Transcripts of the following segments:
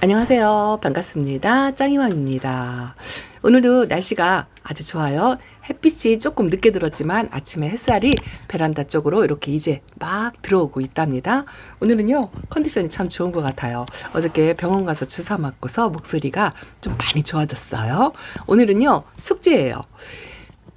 안녕하세요. 반갑습니다. 짱이맘입니다. 오늘도 날씨가 아주 좋아요. 햇빛이 조금 늦게 들었지만 아침에 햇살이 베란다 쪽으로 이렇게 이제 막 들어오고 있답니다. 오늘은요, 컨디션이 참 좋은 것 같아요. 어저께 병원 가서 주사 맞고서 목소리가 좀 많이 좋아졌어요. 오늘은요, 숙제예요.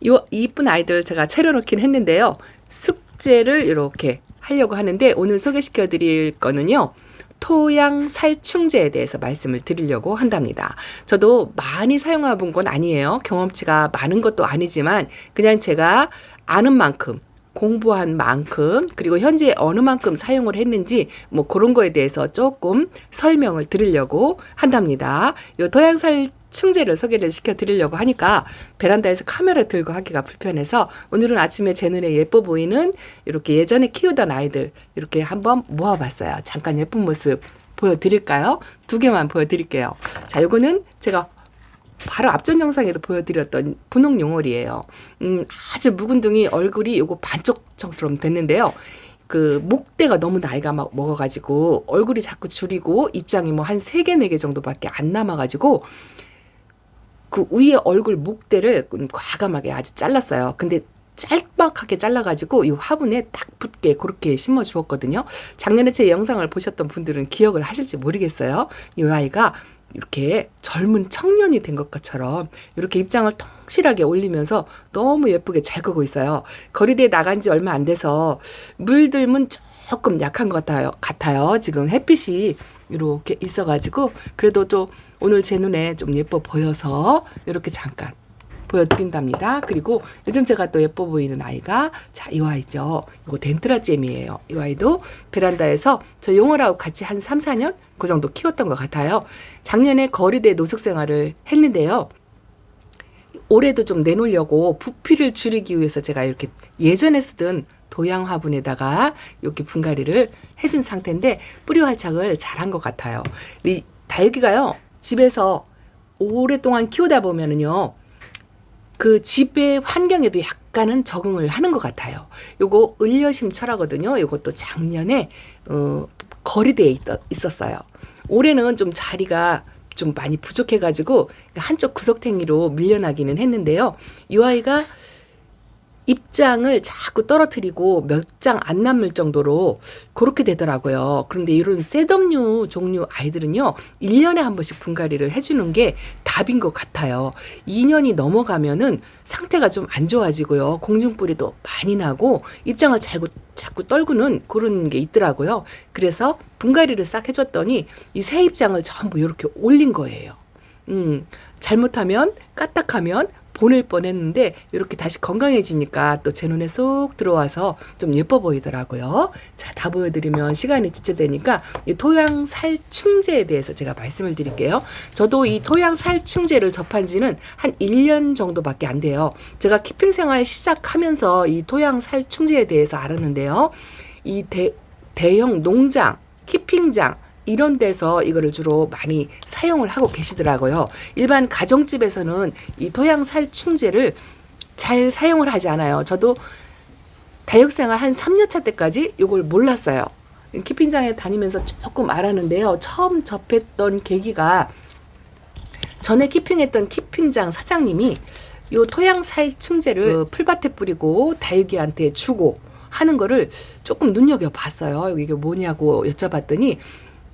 요 이쁜 아이들 제가 차려놓긴 했는데요. 숙제를 이렇게 하려고 하는데 오늘 소개시켜 드릴 거는요. 토양 살충제에 대해서 말씀을 드리려고 한답니다. 저도 많이 사용해 본 건 아니에요. 경험치가 많은 것도 아니지만 그냥 제가 아는 만큼 공부한 만큼 그리고 현재 어느 만큼 사용을 했는지 뭐 그런 거에 대해서 조금 설명을 드리려고 한답니다. 요 토양 살 충제를 소개를 시켜 드리려고 하니까 베란다에서 카메라 들고 하기가 불편해서 오늘은 아침에 제 눈에 예뻐 보이는 이렇게 예전에 키우던 아이들 이렇게 한번 모아봤어요. 잠깐 예쁜 모습 보여드릴까요? 두 개만 보여드릴게요. 자, 요거는 제가 바로 앞전 영상에도 보여드렸던 분홍 용월이에요. 음, 아주 묵은둥이 얼굴이 요거 반쪽 정도로 됐는데요. 그 목대가 너무 나이가 막 먹어가지고 얼굴이 자꾸 줄이고 입장이 뭐 한 세 개 네 개 정도밖에 안 남아가지고 그 위에 얼굴 목대를 과감하게 아주 잘랐어요. 근데 짤막하게 잘라가지고 이 화분에 딱 붙게 그렇게 심어 주었거든요. 작년에 제 영상을 보셨던 분들은 기억을 하실지 모르겠어요. 이 아이가 이렇게 젊은 청년이 된 것처럼 이렇게 입장을 통실하게 올리면서 너무 예쁘게 잘 끄고 있어요. 거리대에 나간 지 얼마 안 돼서 물들면 조금 약한 것 같아요. 같아요. 지금 햇빛이 이렇게 있어가지고 그래도 또 오늘 제 눈에 좀 예뻐 보여서 이렇게 잠깐 보여드린답니다. 그리고 요즘 제가 또 예뻐 보이는 아이가 자, 이 아이죠. 이거 덴트라잼이에요. 이 아이도 베란다에서 저 용어라고 같이 한 3, 4년 그 정도 키웠던 것 같아요. 작년에 거리대 노숙 생활을 했는데요. 올해도 좀 내놓으려고 부피를 줄이기 위해서 제가 이렇게 예전에 쓰던 도양 화분에다가 이렇게 분갈이를 해준 상태인데 뿌리 활착을 잘한 것 같아요. 이 다육이가요 집에서 오랫동안 키우다 보면은요 그 집의 환경에도 약간은 적응을 하는 것 같아요. 요거 을려심 철하거든요. 요것도 작년에 어 거리대에 있, 었어요 올해는 좀 자리가 좀 많이 부족해가지고 한쪽 구석탱이로 밀려나기는 했는데요. 이 아이가 입장을 자꾸 떨어뜨리고 몇 장 안 남을 정도로 그렇게 되더라고요. 그런데 이런 셋업류 종류 아이들은요, 1년에 한 번씩 분갈이를 해주는 게 답인 것 같아요. 2년이 넘어가면은 상태가 좀 안 좋아지고요. 공중뿌리도 많이 나고 입장을 자꾸, 자꾸 떨구는 그런 게 있더라고요. 그래서 분갈이를 싹 해줬더니 이 새 입장을 전부 이렇게 올린 거예요. 음, 잘못하면 까딱하면 보낼 뻔했는데 이렇게 다시 건강해지니까 또 제 눈에 쏙 들어와서 좀 예뻐 보이더라고요. 자, 다 보여드리면 시간이 지체되니까 이 토양 살충제에 대해서 제가 말씀을 드릴게요. 저도 이 토양 살충제를 접한 지는 한 1년 정도밖에 안 돼요. 제가 키핑 생활 시작하면서 이 토양 살충제에 대해서 알았는데요. 이 대, 대형 농장, 키핑장, 이런 데서 이거를 주로 많이 사용을 하고 계시더라고요. 일반 가정집에서는 이 토양 살충제를 잘 사용을 하지 않아요. 저도 다육생활 한 3년차 때까지 이걸 몰랐어요. 키핑장에 다니면서 조금 알았는데요. 처음 접했던 계기가 전에 키핑했던 키핑장 사장님이 요 토양 살충제를 그 풀밭에 뿌리고 다육이한테 주고 하는 거를 조금 눈여겨 봤어요. 이게 뭐냐고 여쭤봤더니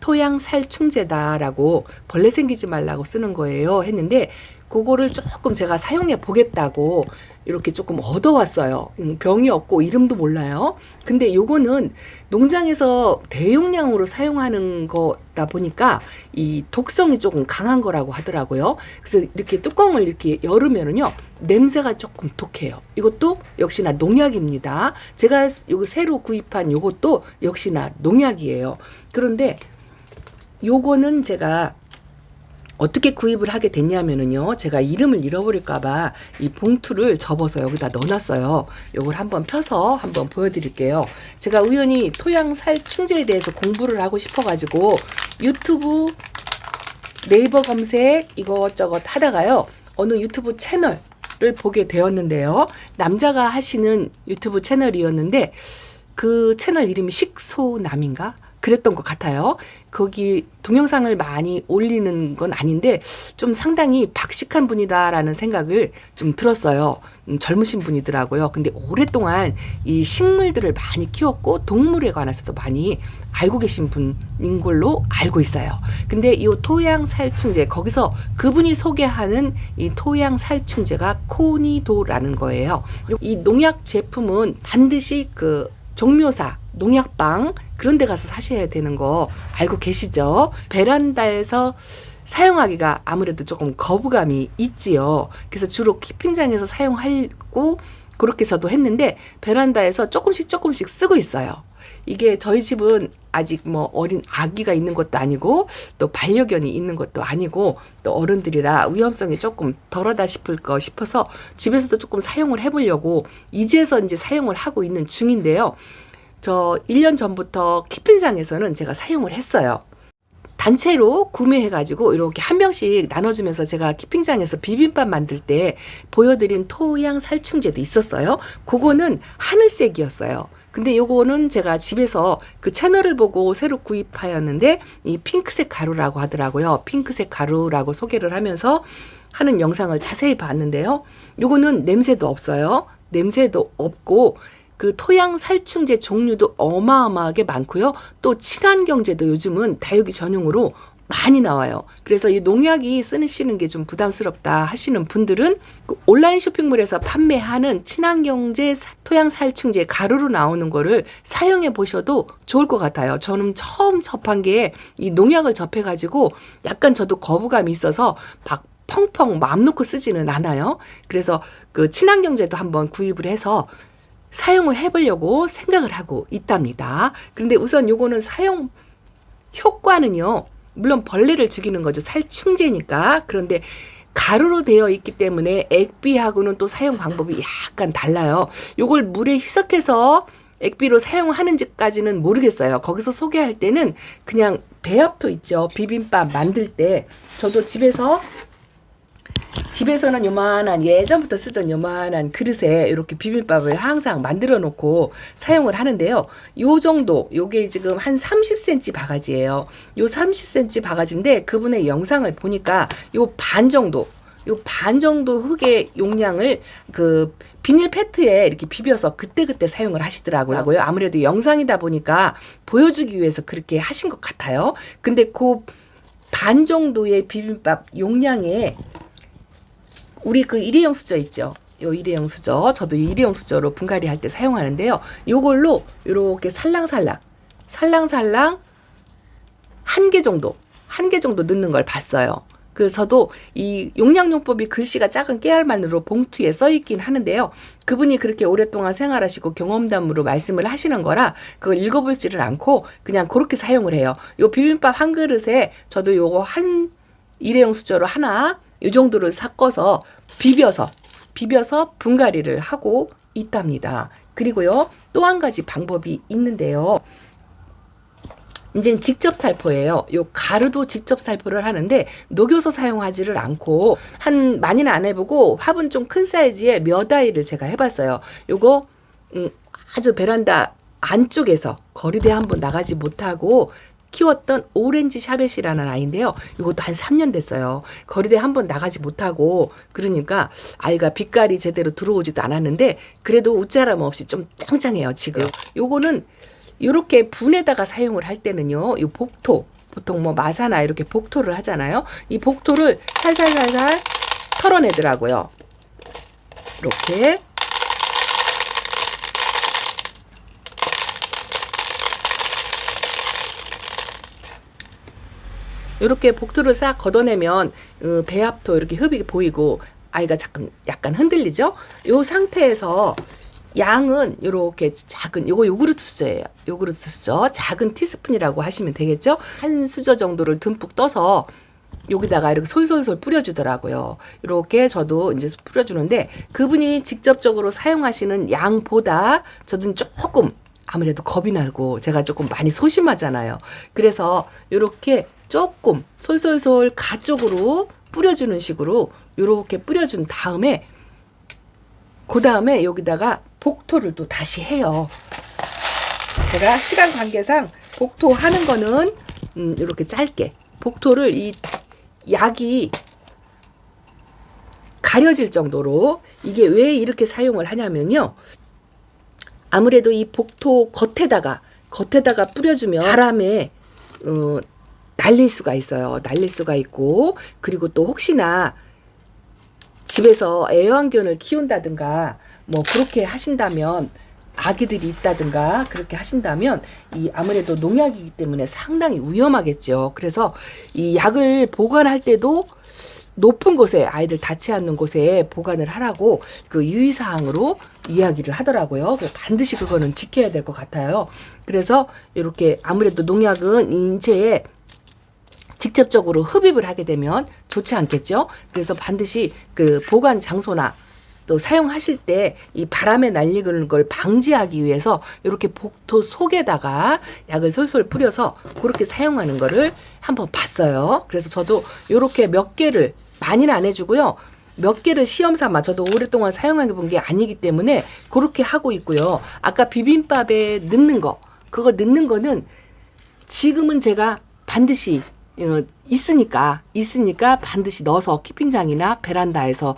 토양 살충제다라고 벌레 생기지 말라고 쓰는 거예요 했는데 그거를 조금 제가 사용해 보겠다고 이렇게 조금 얻어왔어요. 음, 병이 없고 이름도 몰라요. 근데 요거는 농장에서 대용량으로 사용하는 거다 보니까 이 독성이 조금 강한 거라고 하더라고요. 그래서 이렇게 뚜껑을 이렇게 열으면은요 냄새가 조금 독해요. 이것도 역시나 농약입니다. 제가 요거 새로 구입한 요것도 역시나 농약이에요. 그런데 요거는 제가 어떻게 구입을 하게 됐냐면은요. 제가 이름을 잃어버릴까봐 이 봉투를 접어서 여기다 넣어놨어요. 요걸 한번 펴서 한번 보여드릴게요. 제가 우연히 토양살 충제에 대해서 공부를 하고 싶어가지고 유튜브 네이버 검색 이것저것 하다가요. 어느 유튜브 채널을 보게 되었는데요. 남자가 하시는 유튜브 채널이었는데 그 채널 이름이 식소남인가? 그랬던 것 같아요. 거기 동영상을 많이 올리는 건 아닌데 좀 상당히 박식한 분이다라는 생각을 좀 들었어요. 음, 젊으신 분이더라고요. 근데 오랫동안 이 식물들을 많이 키웠고 동물에 관해서도 많이 알고 계신 분인 걸로 알고 있어요. 근데 이 토양 살충제 거기서 그분이 소개하는 이 토양 살충제가 코니도라는 거예요. 이 농약 제품은 반드시 그 종묘사 농약방 그런 데 가서 사셔야 되는 거 알고 계시죠? 베란다에서 사용하기가 아무래도 조금 거부감이 있지요. 그래서 주로 키핑장에서 사용하고 그렇게 저도 했는데 베란다에서 조금씩 조금씩 쓰고 있어요. 이게 저희 집은 아직 뭐 어린 아기가 있는 것도 아니고 또 반려견이 있는 것도 아니고 또 어른들이라 위험성이 조금 덜하다 싶을 거 싶어서 집에서도 조금 사용을 해보려고 이제서 이제 사용을 하고 있는 중인데요. 저 1년 전부터 키핑장에서는 제가 사용을 했어요. 단체로 구매해가지고 이렇게 한 병씩 나눠주면서 제가 키핑장에서 비빔밥 만들 때 보여드린 토양 살충제도 있었어요. 그거는 하늘색이었어요. 근데 요거는 제가 집에서 그 채널을 보고 새로 구입하였는데 이 핑크색 가루라고 하더라고요. 핑크색 가루라고 소개를 하면서 하는 영상을 자세히 봤는데요. 요거는 냄새도 없어요. 냄새도 없고 그 토양 살충제 종류도 어마어마하게 많고요. 또 친환경제도 요즘은 다육이 전용으로 많이 나와요. 그래서 이 농약이 쓰시는 게 좀 부담스럽다 하시는 분들은 그 온라인 쇼핑몰에서 판매하는 친환경제 사- 토양 살충제 가루로 나오는 거를 사용해 보셔도 좋을 것 같아요. 저는 처음 접한 게 이 농약을 접해 가지고 약간 저도 거부감이 있어서 막 펑펑 마음 놓고 쓰지는 않아요. 그래서 그 친환경제도 한번 구입을 해서 사용을 해보려고 생각을 하고 있답니다. 그런데 우선 요거는 사용 효과는요, 물론 벌레를 죽이는 거죠. 살충제니까. 그런데 가루로 되어 있기 때문에 액비하고는 또 사용 방법이 약간 달라요. 요걸 물에 희석해서 액비로 사용하는지까지는 모르겠어요. 거기서 소개할 때는 그냥 배합토 있죠. 비빔밥 만들 때 저도 집에서 집에서는 요만한 예전부터 쓰던 요만한 그릇에 이렇게 비빔밥을 항상 만들어 놓고 사용을 하는데요. 요 정도, 요게 지금 한 30cm 바가지예요. 요 30cm 바가지인데 그분의 영상을 보니까 요 반 정도, 요 반 정도 흙의 용량을 그 비닐 페트에 이렇게 비벼서 그때그때 사용을 하시더라고요. 아무래도 영상이다 보니까 보여주기 위해서 그렇게 하신 것 같아요. 근데 그 반 정도의 비빔밥 용량에 우리 그 일회용 수저 있죠. 요 일회용 수저, 저도 이 일회용 수저로 분갈이 할 때 사용하는데요. 요걸로 요렇게 살랑살랑, 살랑살랑 한 개 정도, 한 개 정도 넣는 걸 봤어요. 그래서 저도 이 용량용법이 글씨가 작은 깨알만으로 봉투에 써 있긴 하는데요. 그분이 그렇게 오랫동안 생활하시고 경험담으로 말씀을 하시는 거라 그걸 읽어보지를 않고 그냥 그렇게 사용을 해요. 요 비빔밥 한 그릇에 저도 요거 한 일회용 수저로 하나 요 정도를 섞어서 비벼서 비벼서 분갈이를 하고 있답니다. 그리고요 또 한 가지 방법이 있는데요. 이제 직접 살포예요. 요 가루도 직접 살포를 하는데 녹여서 사용하지를 않고 한 많이는 안 해보고 화분 좀 큰 사이즈의 몇 아이를 제가 해봤어요. 요거 음, 아주 베란다 안쪽에서 거리대 한번 나가지 못하고 키웠던 오렌지 샤벳이라는 아이인데요. 이것도 한 3년 됐어요. 거리대 한 번 나가지 못하고 그러니까 아이가 빛깔이 제대로 들어오지도 않았는데 그래도 웃자람 없이 좀 짱짱해요, 지금. 요거는 요렇게 분에다가 사용을 할 때는요. 요 복토 보통 뭐 마사나 이렇게 복토를 하잖아요. 이 복토를 살살살살 털어내더라고요. 이렇게 이렇게 복토를 싹 걷어내면 어, 배합토 이렇게 흡이 보이고 아이가 잠깐 약간 흔들리죠. 요 상태에서 양은 이렇게 작은 요거 요구르트 수저예요. 요구르트 수저 작은 티스푼이라고 하시면 되겠죠. 한 수저 정도를 듬뿍 떠서 여기다가 이렇게 솔솔솔 뿌려주더라고요. 이렇게 저도 이제 뿌려주는데 그분이 직접적으로 사용하시는 양보다 저는 조금 아무래도 겁이 나고 제가 조금 많이 소심하잖아요. 그래서 이렇게 조금 솔솔솔 가쪽으로 뿌려주는 식으로 이렇게 뿌려준 다음에 그 다음에 여기다가 복토를 또 다시 해요. 제가 시간 관계상 복토 하는 거는 음, 이렇게 짧게 복토를 이 약이 가려질 정도로 이게 왜 이렇게 사용을 하냐면요. 아무래도 이 복토 겉에다가 겉에다가 뿌려주면 바람에 어, 날릴 수가 있어요. 날릴 수가 있고 그리고 또 혹시나 집에서 애완견을 키운다든가 뭐 그렇게 하신다면 아기들이 있다든가 그렇게 하신다면 이 아무래도 농약이기 때문에 상당히 위험하겠죠. 그래서 이 약을 보관할 때도 높은 곳에 아이들 닿지 않는 곳에 보관을 하라고 그 유의사항으로 이야기를 하더라고요. 반드시 그거는 지켜야 될 것 같아요. 그래서 이렇게 아무래도 농약은 인체에 직접적으로 흡입을 하게 되면 좋지 않겠죠. 그래서 반드시 그 보관 장소나 또 사용하실 때 이 바람에 날리는 걸 방지하기 위해서 이렇게 복토 속에다가 약을 솔솔 뿌려서 그렇게 사용하는 거를 한번 봤어요. 그래서 저도 이렇게 몇 개를 많이는 안 해주고요. 몇 개를 시험 삼아 저도 오랫동안 사용해 본 게 아니기 때문에 그렇게 하고 있고요. 아까 비빔밥에 넣는 거 그거 넣는 거는 지금은 제가 반드시 어, 있으니까 있으니까 반드시 넣어서 키핑장이나 베란다에서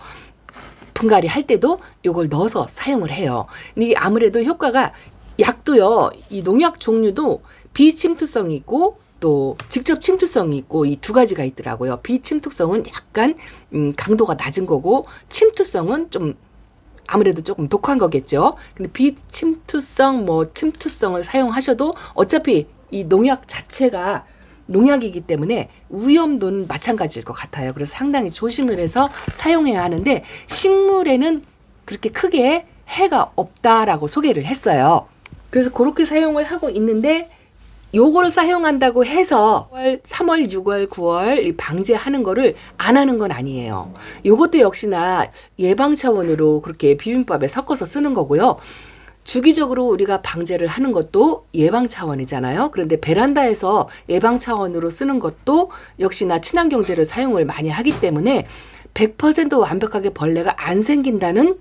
분갈이 할 때도 요걸 넣어서 사용을 해요. 이게 아무래도 효과가 약도요. 이 농약 종류도 비침투성이 있고 또 직접 침투성이 있고 이 두 가지가 있더라고요. 비침투성은 약간 음, 강도가 낮은 거고 침투성은 좀 아무래도 조금 독한 거겠죠. 근데 비침투성 뭐 침투성을 사용하셔도 어차피 이 농약 자체가 농약이기 때문에 위험도는 마찬가지일 것 같아요. 그래서 상당히 조심을 해서 사용해야 하는데 식물에는 그렇게 크게 해가 없다라고 소개를 했어요. 그래서 그렇게 사용을 하고 있는데 요거를 사용한다고 해서 3월, 6월, 9월 이 방제하는 거를 안 하는 건 아니에요. 요것도 역시나 예방 차원으로 그렇게 비빔밥에 섞어서 쓰는 거고요. 주기적으로 우리가 방제를 하는 것도 예방 차원이잖아요. 그런데 베란다에서 예방 차원으로 쓰는 것도 역시나 친환경제를 사용을 많이 하기 때문에 100% 완벽하게 벌레가 안 생긴다는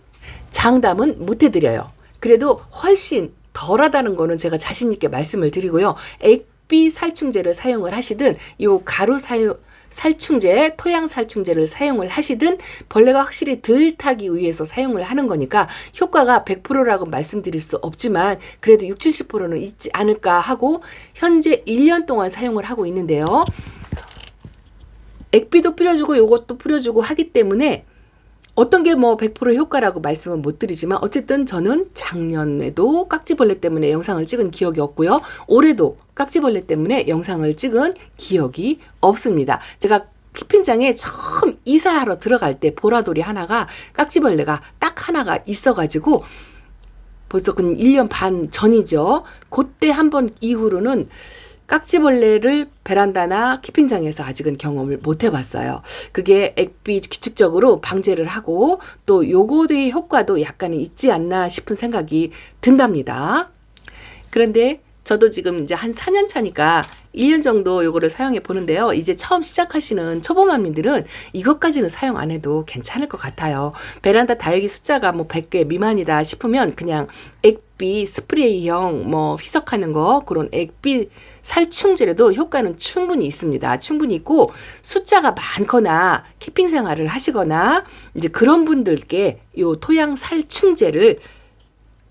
장담은 못 해드려요. 그래도 훨씬 덜하다는 거는 제가 자신 있게 말씀을 드리고요. 액비 살충제를 사용을 하시든 요 가루 사용 살충제, 토양 살충제를 사용을 하시든 벌레가 확실히 덜 타기 위해서 사용을 하는 거니까 효과가 100%라고 말씀드릴 수 없지만 그래도 60, 70%는 있지 않을까 하고 현재 1년 동안 사용을 하고 있는데요. 액비도 뿌려주고 요것도 뿌려주고 하기 때문에 어떤 게 뭐 100% 효과라고 말씀은 못 드리지만 어쨌든 저는 작년에도 깍지벌레 때문에 영상을 찍은 기억이 없고요. 올해도 깍지벌레 때문에 영상을 찍은 기억이 없습니다. 제가 키핑장에 처음 이사하러 들어갈 때 보라돌이 하나가 깍지벌레가 딱 하나가 있어가지고 벌써 그 1년 반 전이죠. 그때 한 번 이후로는 깍지벌레를 베란다나 키핑장에서 아직은 경험을 못 해봤어요. 그게 액비 규칙적으로 방제를 하고 또 요거의 효과도 약간은 있지 않나 싶은 생각이 든답니다. 그런데 저도 지금 이제 한 4년 차니까 1년 정도 요거를 사용해 보는데요. 이제 처음 시작하시는 초보맘님들은 이것까지는 사용 안 해도 괜찮을 것 같아요. 베란다 다육이 숫자가 뭐 100개 미만이다 싶으면 그냥 액 비 스프레이형 뭐 희석하는 거 그런 액비 살충제라도 효과는 충분히 있습니다. 충분히 있고 숫자가 많거나 키핑 생활을 하시거나 이제 그런 분들께 요 토양 살충제를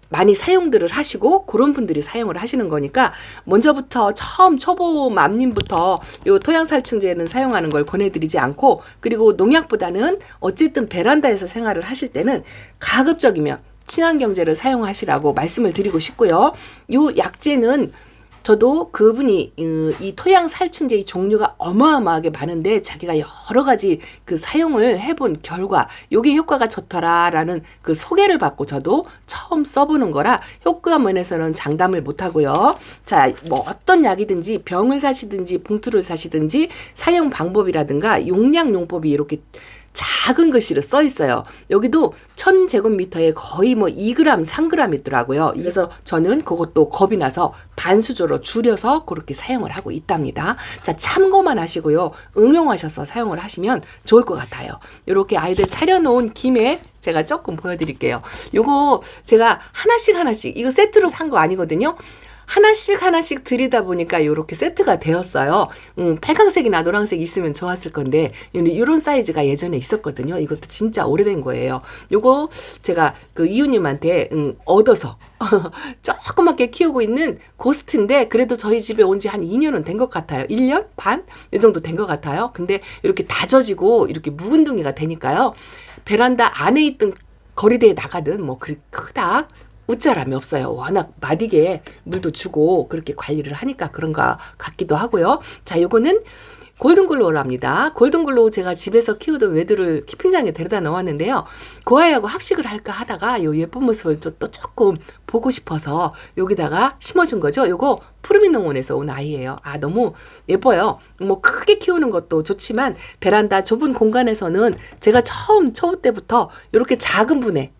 많이 사용들을 하시고 그런 분들이 사용을 하시는 거니까 먼저부터 처음 초보 맘님부터 요 토양 살충제는 사용하는 걸 권해드리지 않고 그리고 농약보다는 어쨌든 베란다에서 생활을 하실 때는 가급적이면 친환경제를 사용하시라고 말씀을 드리고 싶고요. 요 약제는 저도 그분이 음, 이 토양 살충제의 종류가 어마어마하게 많은데 자기가 여러 가지 그 사용을 해본 결과 요게 효과가 좋더라라는 그 소개를 받고 저도 처음 써보는 거라 효과 면에서는 장담을 못 하고요. 자, 뭐 어떤 약이든지 병을 사시든지 봉투를 사시든지 사용 방법이라든가 용량 용법이 이렇게 작은 글씨로 써 있어요. 여기도 1000제곱미터에 거의 뭐 2g, 3g 있더라고요. 그래서 저는 그것도 겁이 나서 반수조로 줄여서 그렇게 사용을 하고 있답니다. 자, 참고만 하시고요. 응용하셔서 사용을 하시면 좋을 것 같아요. 이렇게 아이들 차려놓은 김에 제가 조금 보여드릴게요. 요거 제가 하나씩 하나씩, 이거 세트로 산 거 아니거든요. 하나씩 하나씩 들이다 보니까 이렇게 세트가 되었어요. 음, 빨강색이나 노란색 있으면 좋았을 건데 이런 사이즈가 예전에 있었거든요. 이것도 진짜 오래된 거예요. 요거 제가 그 이웃님한테 음, 얻어서 조그맣게 키우고 있는 고스트인데 그래도 저희 집에 온 지 한 2년은 된 것 같아요. 1년 반? 이 정도 된 것 같아요. 근데 이렇게 다져지고 이렇게 묵은둥이가 되니까요. 베란다 안에 있던 거리대에 나가든 뭐 그, 크다 웃자람이 없어요. 워낙 마디게 물도 주고 그렇게 관리를 하니까 그런가 같기도 하고요. 자, 요거는 골든글로우랍니다. 골든글로우 제가 집에서 키우던 외들을 키핑장에 데려다 놓았는데요. 그 아이하고 합식을 할까 하다가 요 예쁜 모습을 좀또 조금 보고 싶어서 여기다가 심어준 거죠. 요거 푸르미 농원에서 온 아이예요. 아 너무 예뻐요. 뭐 크게 키우는 것도 좋지만 베란다 좁은 공간에서는 제가 처음 초보 때부터 이렇게 작은 분에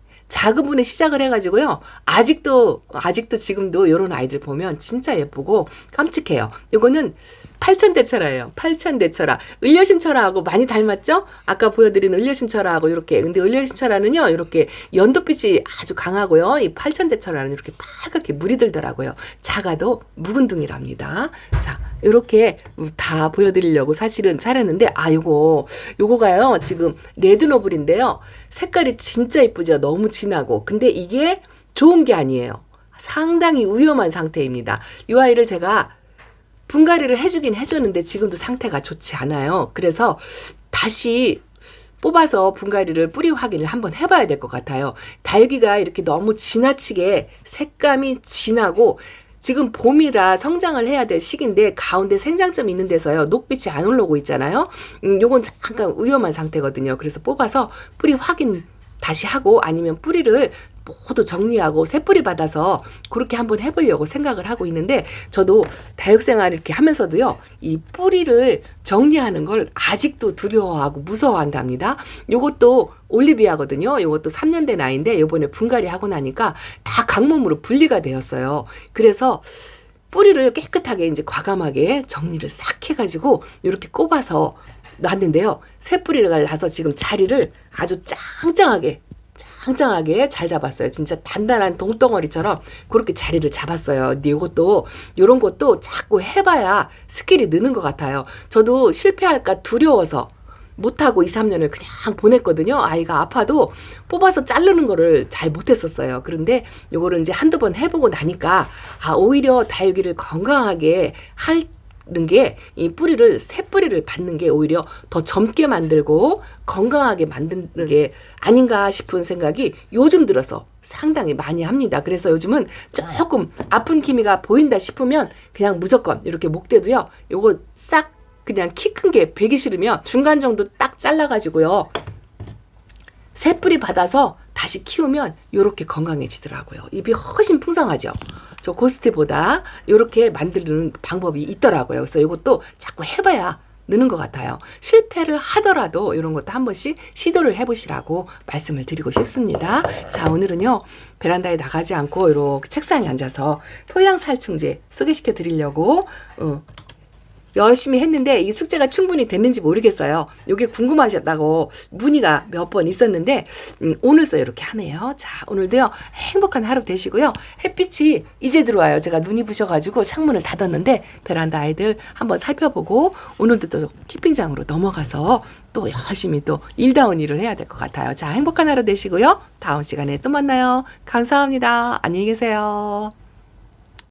분에 시작을 해가지고요. 아직도, 아직도 지금도 요런 아이들 보면 진짜 예쁘고 깜찍해요. 요거는 팔천대철화예요. 팔천대철화. 을려심철화하고 많이 닮았죠? 아까 보여드린 을려심철화하고 이렇게. 근데 을려심철화는요, 이렇게 연두빛이 아주 강하고요. 이 팔천대철화는 이렇게 빨갛게 물이 들더라고요. 작아도 묵은둥이랍니다. 자, 이렇게 다 보여드리려고 사실은 잘했는데, 아, 요거, 요거가요, 지금 레드노블인데요. 색깔이 진짜 이쁘죠? 너무 진하고. 근데 이게 좋은 게 아니에요. 상당히 위험한 상태입니다. 이 아이를 제가 분갈이를 해주긴 해줬는데 지금도 상태가 좋지 않아요. 그래서 다시 뽑아서 분갈이를 뿌리 확인을 한번 해봐야 될 것 같아요. 다육이가 이렇게 너무 지나치게 색감이 진하고 지금 봄이라 성장을 해야 될 시기인데 가운데 생장점 있는 데서요 녹빛이 안 올라오고 있잖아요. 음, 요건 잠깐 위험한 상태거든요. 그래서 뽑아서 뿌리 확인 다시 하고 아니면 뿌리를 모두 정리하고 새 뿌리 받아서 그렇게 한번 해보려고 생각을 하고 있는데 저도 다육생활 이렇게 하면서도요 이 뿌리를 정리하는 걸 아직도 두려워하고 무서워한답니다. 요것도 올리비아거든요. 요것도 3년 된 아이인데 요번에 분갈이 하고 나니까 다 강몸으로 분리가 되었어요. 그래서 뿌리를 깨끗하게 이제 과감하게 정리를 싹 해가지고 이렇게 꼽아서 놨는데요. 새 뿌리를 나서 지금 자리를 아주 짱짱하게 짱짱하게 잘 잡았어요. 진짜 단단한 동덩어리처럼 그렇게 자리를 잡았어요. 이것도 이런 것도 자꾸 해봐야 스킬이 느는 것 같아요. 저도 실패할까 두려워서 못하고 2, 3년을 그냥 보냈거든요. 아이가 아파도 뽑아서 자르는 거를 잘 못했었어요. 그런데 요거를 이제 한두 번 해보고 나니까 아, 오히려 다육이를 건강하게 할 게 이 뿌리를 새 뿌리를 받는 게 오히려 더 젊게 만들고 건강하게 만드는 게 아닌가 싶은 생각이 요즘 들어서 상당히 많이 합니다. 그래서 요즘은 조금 아픈 기미가 보인다 싶으면 그냥 무조건 이렇게 목대도요. 요거 싹 그냥 키 큰 게 베기 싫으면 중간 정도 딱 잘라가지고요. 새 뿌리 받아서 다시 키우면 요렇게 건강해지더라고요. 입이 훨씬 풍성하죠. 저 고스트보다 요렇게 만드는 방법이 있더라고요. 그래서 이것도 자꾸 해봐야 느는 것 같아요. 실패를 하더라도 이런 것도 한 번씩 시도를 해보시라고 말씀을 드리고 싶습니다. 자, 오늘은요, 베란다에 나가지 않고 이렇게 책상에 앉아서 토양 살충제 소개시켜 드리려고, 어, 열심히 했는데 이 숙제가 충분히 됐는지 모르겠어요. 이게 궁금하셨다고 문의가 몇 번 있었는데 음, 오늘서 이렇게 하네요. 자 오늘도요 행복한 하루 되시고요. 햇빛이 이제 들어와요. 제가 눈이 부셔가지고 창문을 닫았는데 베란다 아이들 한번 살펴보고 오늘도 또 키핑장으로 넘어가서 또 열심히 또 일다운 일을 해야 될 것 같아요. 자 행복한 하루 되시고요. 다음 시간에 또 만나요. 감사합니다. 안녕히 계세요.